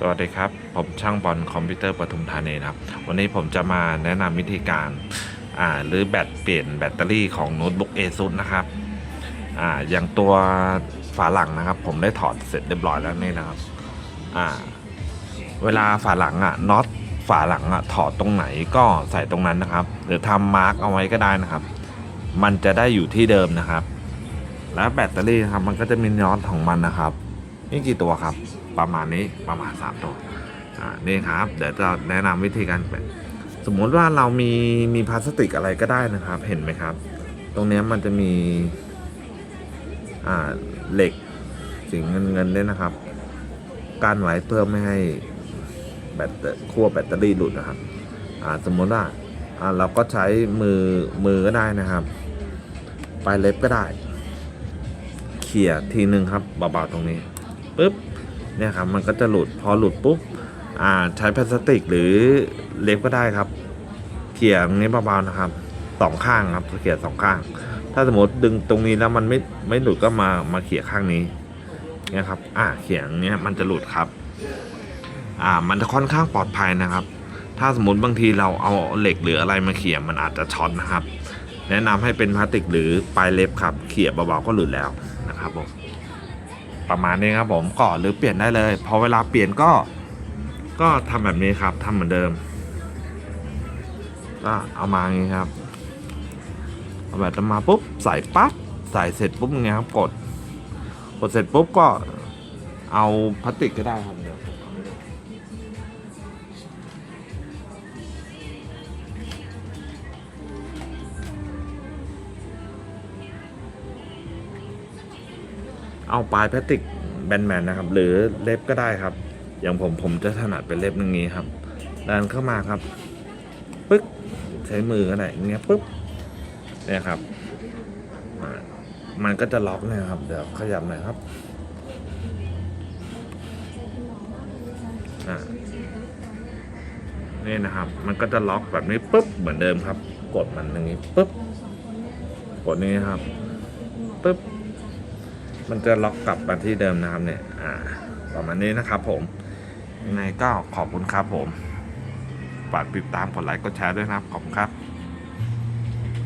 สวัสดีครับ ผมช่างบอลคอมพิวเตอร์ปทุมธานีครับ วันนี้ผมจะมาแนะนำวิธีการอ่าหรือแบตเปลี่ยนแบตเตอรี่ของโน้ตบุ๊ก ASUS นะครับอ่าอย่างตัวฝาหลังนะครับ ผมได้ถอดเสร็จเรียบร้อยแล้วนี่นะครับอ่าเวลาฝาหลังอะน็อตฝาหลังอะถอดตรงไหนก็ใส่ตรงนั้นนะครับ หรือทำมาร์กเอาไว้ก็ได้นะครับ มันจะได้อยู่ที่เดิมนะครับ แล้วแบตเตอรี่นะครับมันก็จะมีน็อตของมันนะครับ นี่กี่ตัวครับ ประมาณนี้ประมาณ 3 ตัวอ่านี่ครับ เดี๋ยวจะแนะนำวิธีการแปะสมมุติว่าเรามีมีพลาสติกอะไรก็ได้นะครับ เห็นไหมครับ ตรงนี้มันจะมีอ่าเหล็กสีเงินเงินด้วยนะครับ การไว้เพื่อไม่ให้แบตเตอร์ขั้วแบตเตอรี่หลุดนะครับอ่าสมมติว่าอ่าเราก็ใช้มือมือก็ได้นะครับ ปลายเล็บก็ได้ เขี่ยทีนึงครับเบาๆตรงนี้ ปุ๊บเนี่ยครับมันก็จะหลุดพอหลุดปุ๊บอ่าใช้พลาสติกหรือเล็บก็ได้ครับ เขี่ยตรงนี้เบาๆนะครับสองข้างครับเขี่ยสองข้าง ถ้าสมมติดึงตรงนี้แล้วมันไม่ไม่หลุดก็มามาเขี่ยข้างนี้เนี่ยครับ อ่าเขี่ยงเนี้ยมันจะหลุดครับ อ่า มันจะค่อนข้างปลอดภัยนะครับ ถ้าสมมติบางทีเราเอาเหล็กหรืออะไรมาเขี่ยมันอาจจะช็อตนะครับ แนะนำให้เป็นพลาสติกหรือปลายเล็บครับ เขี่ยเบาๆก็หลุดแล้วนะครับผม ประมาณนี้ครับผมก็หรือเปลี่ยนได้เลยพอเวลาเปลี่ยนก็ ก็ทำแบบนี้ครับทำเหมือนเดิม ก็เอามาอย่างนี้ครับเอาแบบมาปุ๊บใส่ปั๊บใส่เสร็จปุ๊บอย่างเงี้ยครับกด กดเสร็จปุ๊บก็เอาพลาสติกก็ได้ครับเดี๋ยว เอาปลายพลาสติกแบนๆนนะครับ หรือเล็บก็ได้ครับ อย่างผมผมจะถนัดเป็นเล็บอย่างนี้ครับดันเข้ามาครับปึ๊กใช้มือก็ได้อย่างเงี้ยปึ๊บเนี่ยครับ มันก็จะล็อกนี่ยครับ เดี๋ยวขยับหน่อยครับอ่านี่นะครับ มันก็จะล็อกแบบนี้ปึ๊บเหมือนเดิมครับ กดมันอย่างนี้ปึ๊บกดนี้ครับปึ๊บ มันจะล็อกกลับมาที่เดิมนะครับเนี่ย อ่า ประมาณนี้นะครับผม ยังไงก็ขอบคุณครับผม ฝากติดตามกดไลค์กดแชร์ด้วยนะครับ ขอบคุณครับ